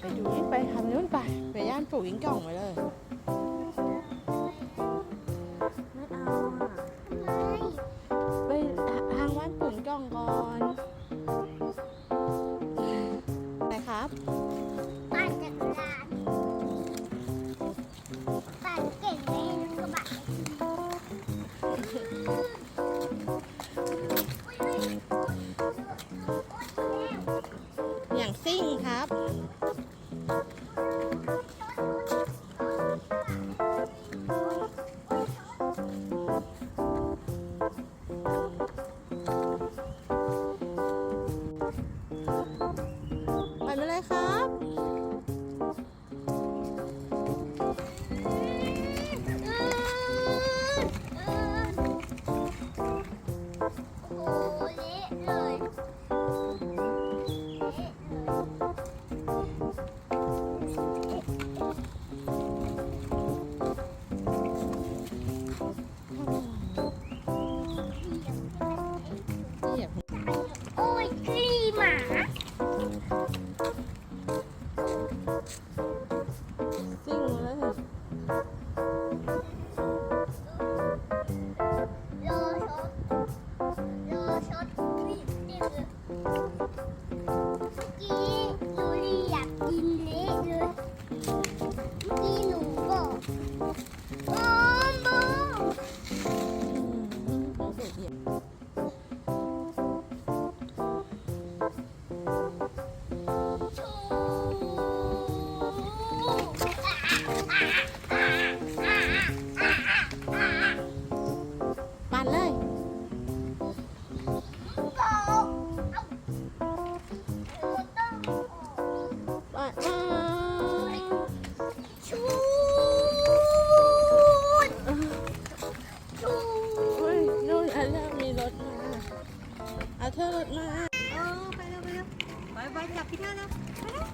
ไปดูนี่ไปทำนู้นไปไปย่านปลูกยิงก่องไปเลย อย่างซิ่งครับ ไปม่เลยครับ โอ้ยขี้หมาซิ่งเลยโลชดโลชดคลิปเด็ก เทิมาเออไปแล้วไปแล้วไปไปจับพี่เทิดแล้วไปแล้ว